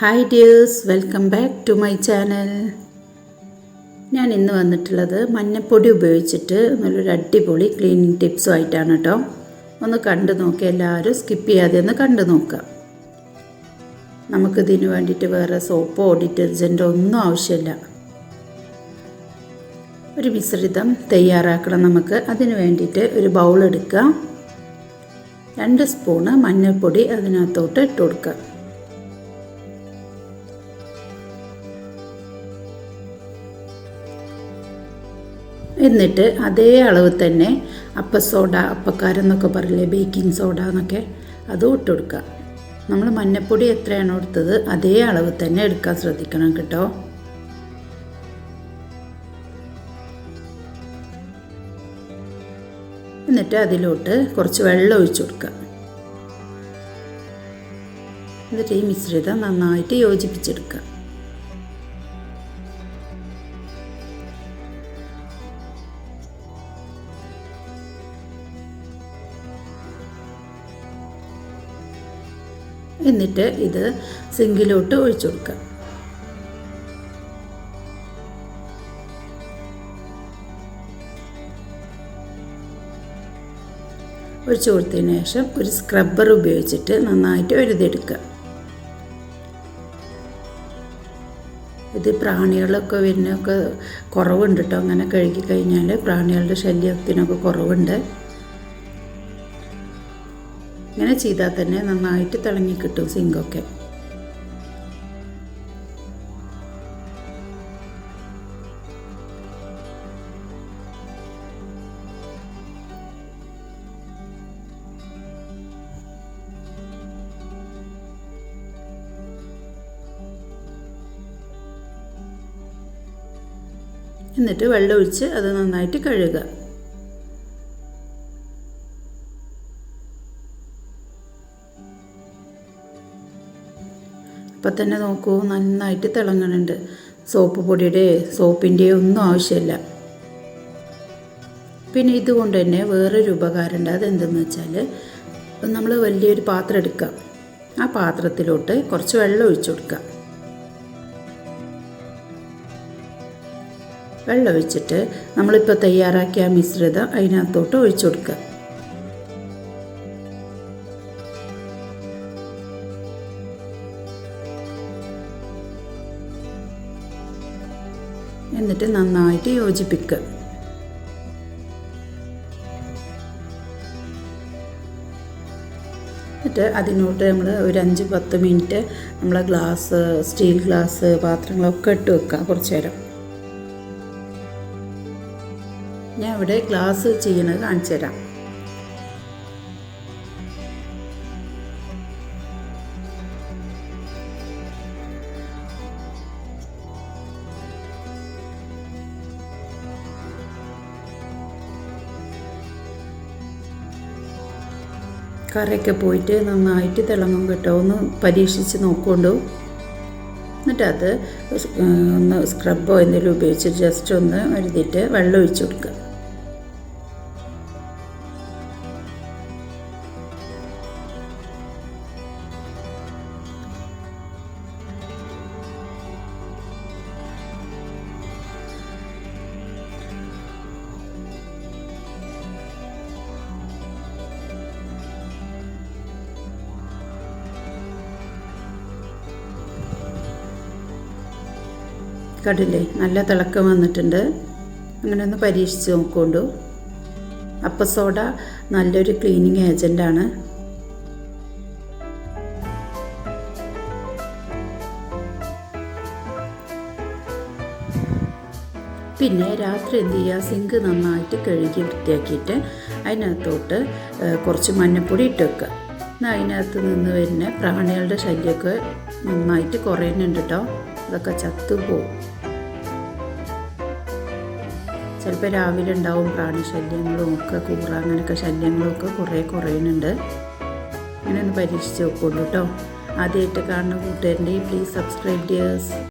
Hi dears welcome back to my channel ഞാൻ ഇന്ന് വന്നിട്ടുള്ളത് മഞ്ഞപ്പൊടി ഉപയോഗിച്ചിട്ട് നല്ലൊരു അടിപൊളി ക്ലീനിങ് ടിപ്സും ആയിട്ടാണ് കേട്ടോ ഒന്ന് കണ്ടു നോക്കി എല്ലാവരും. സ്കിപ്പ് ചെയ്യാതെ ഒന്ന് കണ്ടു നോക്കുക നമുക്കിതിന് വേണ്ടിയിട്ട് വേറെ സോപ്പോ ഡിറ്റർജന്റോ ഒന്നും ആവശ്യമില്ല. ഒരു മിശ്രിതം തയ്യാറാക്കണം നമുക്ക്. അതിന് വേണ്ടിയിട്ട് ഒരു ബൗൾ എടുക്കുക രണ്ട് സ്പൂണ് മഞ്ഞൾപ്പൊടി അതിനകത്തോട്ട് ഇട്ട് കൊടുക്കുക എന്നിട്ട് അതേ അളവ് തന്നെ അപ്പ സോഡ അപ്പക്കാരെന്നൊക്കെ പറയില്ലേ ബേക്കിംഗ് സോഡ എന്നൊക്കെ അതും ഇട്ട് കൊടുക്കുക. നമ്മൾ മഞ്ഞപ്പൊടി എത്രയാണോ എടുത്തത് അതേ അളവ് തന്നെ എടുക്കാൻ ശ്രദ്ധിക്കണം കേട്ടോ. എന്നിട്ട് അതിലോട്ട് കുറച്ച് വെള്ളം ഒഴിച്ചു കൊടുക്കുക. എന്നിട്ട് ഈ മിശ്രിതം നന്നായിട്ട് യോജിപ്പിച്ചെടുക്കുക. എന്നിട്ട് ഇത് സിങ്കിലോട്ട് ഒഴിച്ചു കൊടുക്കുക. ഒഴിച്ചു കൊടുത്തതിന് ശേഷം ഒരു സ്ക്രബ്ബർ ഉപയോഗിച്ചിട്ട് നന്നായിട്ട് എഴുതിയെടുക്കുക ഇത് പ്രാണികളൊക്കെ വരുന്നൊക്കെ കുറവുണ്ട് കേട്ടോ. അങ്ങനെ കഴുകി കഴിഞ്ഞാൽ പ്രാണികളുടെ ശല്യത്തിനൊക്കെ കുറവുണ്ട്. ഇങ്ങനെ ചെയ്താൽ തന്നെ നന്നായിട്ട് തിളങ്ങി കിട്ടും സിങ്കൊക്കെ എന്നിട്ട് വെള്ളമൊഴിച്ച് അത് നന്നായിട്ട് കഴുകുക. അപ്പം തന്നെ നോക്കൂ നന്നായിട്ട് തിളങ്ങണുണ്ട്. സോപ്പ് പൊടിയുടെ സോപ്പിന്റെ ഒന്നും ആവശ്യമില്ല. പിന്നെ ഇതുകൊണ്ട് തന്നെ വേറൊരു ഉപകാരമുണ്ട്. അതെന്തെന്ന് വെച്ചാൽ നമ്മൾ വലിയൊരു പാത്രം എടുക്കുക. ആ പാത്രത്തിലോട്ട് കുറച്ച് വെള്ളം ഒഴിച്ചു കൊടുക്കുക. വെള്ളം ഒഴിച്ചിട്ട് നമ്മളിപ്പോൾ തയ്യാറാക്കിയ മിശ്രിതം അതിനകത്തോട്ട് ഒഴിച്ചു കൊടുക്കുക. എന്നിട്ട് നന്നായിട്ട് യോജിപ്പിക്കുക എന്നിട്ട് അതിനോട്ട് നമ്മൾ ഒരു അഞ്ച് പത്ത് മിനിറ്റ് നമ്മളെ ഗ്ലാസ് സ്റ്റീൽ ഗ്ലാസ് പാത്രങ്ങളൊക്കെ ഇട്ട് വെക്കുക കുറച്ച് നേരം. ഞാൻ ഇവിടെ ഗ്ലാസ് ചെയ്യണത് കാണിച്ചു തരാം. കറിയൊക്കെ പോയിട്ട് നന്നായിട്ട് തിളങ്ങും കേട്ടോ. ഒന്ന് പരീക്ഷിച്ച് നോക്കൊണ്ടു എന്നിട്ടത് ഒന്ന് സ്ക്രബോ എന്തെങ്കിലും ഉപയോഗിച്ച് ജസ്റ്റ് ഒന്ന് എഴുതിയിട്ട് വെള്ളം ഒഴിച്ചു കൊടുക്കുക. കണ്ടില്ലേ? നല്ല തിളക്കം വന്നിട്ടുണ്ട്. അങ്ങനെ ഒന്ന് പരീക്ഷിച്ച് നോക്കൊണ്ടു. അപ്പ സോഡ നല്ലൊരു ക്ലീനിങ് ഏജന്റാണ് പിന്നെ രാത്രി എന്ത് ചെയ്യുക സിങ്ക് നന്നായിട്ട് കഴുകി വൃത്തിയാക്കിയിട്ട് അതിനകത്തോട്ട് കുറച്ച് മഞ്ഞൾപ്പൊടി ഇട്ട് വെക്കുക എന്നാൽ അതിനകത്ത് നിന്ന് വരുന്ന പ്രാണികളുടെ ശല്യമൊക്കെ നന്നായിട്ട് കുറയുന്നുണ്ട് കേട്ടോ അതൊക്കെ ചത്തുപോകും ചിലപ്പോൾ രാവിലെ ഉണ്ടാവും പ്രാണി ശല്യങ്ങളും ഒക്കെ കൂറ അങ്ങനെയൊക്കെ ശല്യങ്ങളും ഒക്കെ കുറേ കുറയുന്നുണ്ട്. ഇങ്ങനെ ഒന്ന് പരീക്ഷിച്ച് നോക്കുള്ളൂ കേട്ടോ. ആദ്യമായിട്ട് കാണുന്ന കൂട്ടുകാരുണ്ടെങ്കിൽ പ്ലീസ് സബ്സ്ക്രൈബ് ഡിയേഴ്സ്